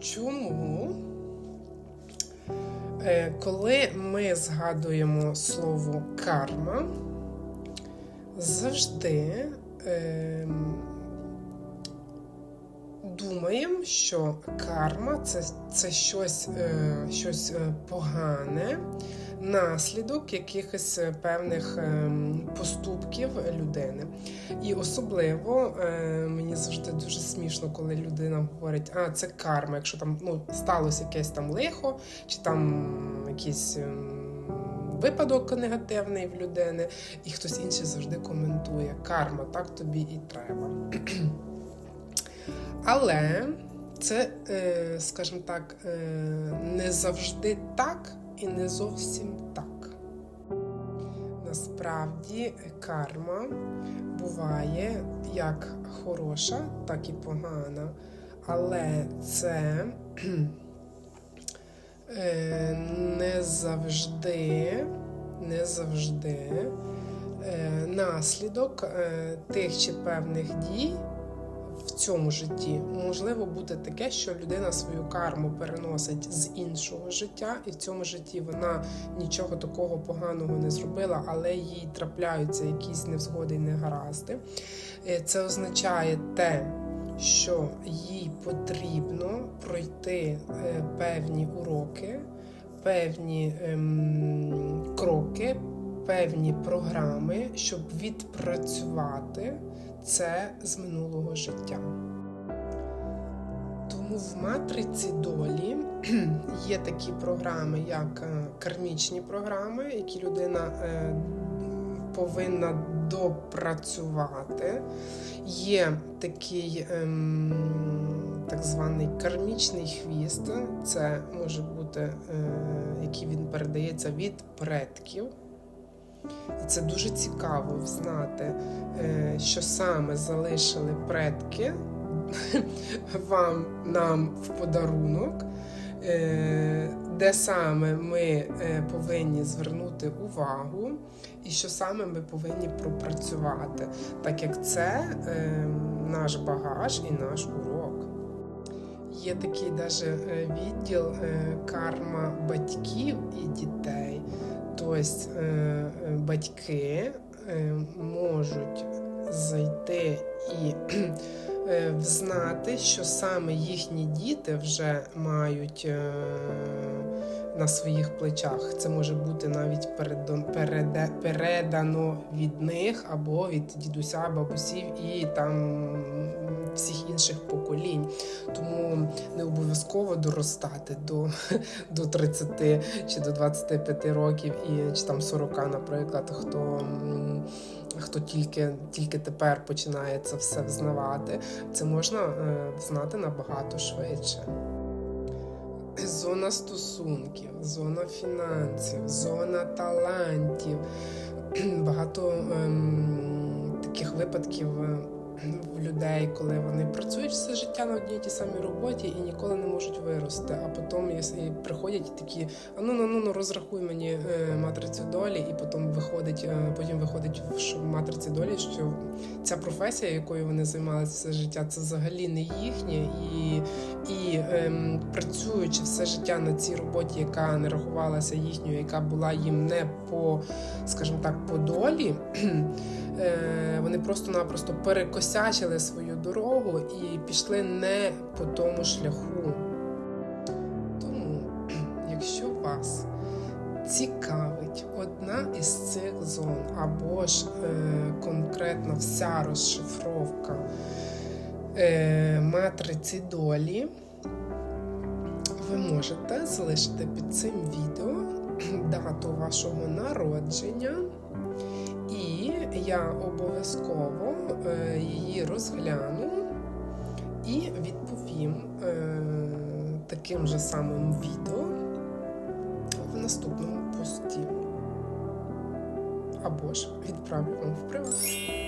Чому? Е, Коли ми згадуємо слово карма, завжди ем, думаємо, що карма це, це щось, е, щось е, погане, наслідок якихось е, певних поступків людини. І особливо мені завжди дуже смішно, коли людина говорить, а це карма, якщо там ну, сталося якесь там лихо, чи там якийсь. ем, Випадок негативний в людини, і хтось інший завжди коментує карма, так тобі і треба. Але це, е, скажімо так, е, не завжди так і не зовсім так. Насправді карма буває як хороша, так і погана. Але це е, не завжди, не завжди наслідок тих чи певних дій в цьому житті можливо бути таке, що людина свою карму переносить з іншого життя, і в цьому житті вона нічого такого поганого не зробила, але їй трапляються якісь невзгоди і негаразди. Е, Це означає те, що їй потрібно пройти е, певні уроки, певні ем, кроки, певні програми, щоб відпрацювати це з минулого життя. Тому в матриці долі є такі програми, як е, кармічні програми, які людина е, повинна допрацювати. Є такий ем, так званий кармічний хвіст, це може бути, е, який він передається від предків. І це дуже цікаво знати, е, що саме залишили предки вам нам в подарунок, е, де саме ми е, повинні звернути увагу, і що саме ми повинні пропрацювати, так як це наш багаж і наш урок. Є такий даже е, відділ е, карма батьків і дітей. Тобто батьки можуть зайти і взнати, що саме їхні діти вже мають на своїх плечах. Це може бути навіть передано від них або від дідуся, бабусів і там всіх інших поколінь. Тому не обов'язково доростати до, до 30 чи до 25 років, і чи там 40, наприклад, хто. Хто тільки, тільки тепер починає це все взнавати, це можна е, знати набагато швидше. Зона стосунків, зона фінансів, зона талантів. Багато ем, таких випадків е, в людей, коли вони працюють все життя на одній тій самій роботі і ніколи не можуть вирости. А потім приходять і такі: ну ну ну ну розрахуй мені е, матрицю долі, і потім виходить, е, потім виходить в матриці долі, що ця професія, якою вони займалися все життя, це взагалі не їхнє, і, і ем, працюючи все життя на цій роботі, яка не рахувалася їхньою, яка була їм не по, скажімо так, по долі. Е, вони просто-напросто перекосячили свою дорогу і пішли не по тому шляху. Тому, якщо вас цікавить одна із цих зон, або ж е, конкретно вся розшифровка е, матриці долі, ви можете залишити під цим відео дату вашого народження. І я обов'язково е, її розгляну і відповім е, таким же самим відео в наступному пості. Або ж відправлю вам в приват.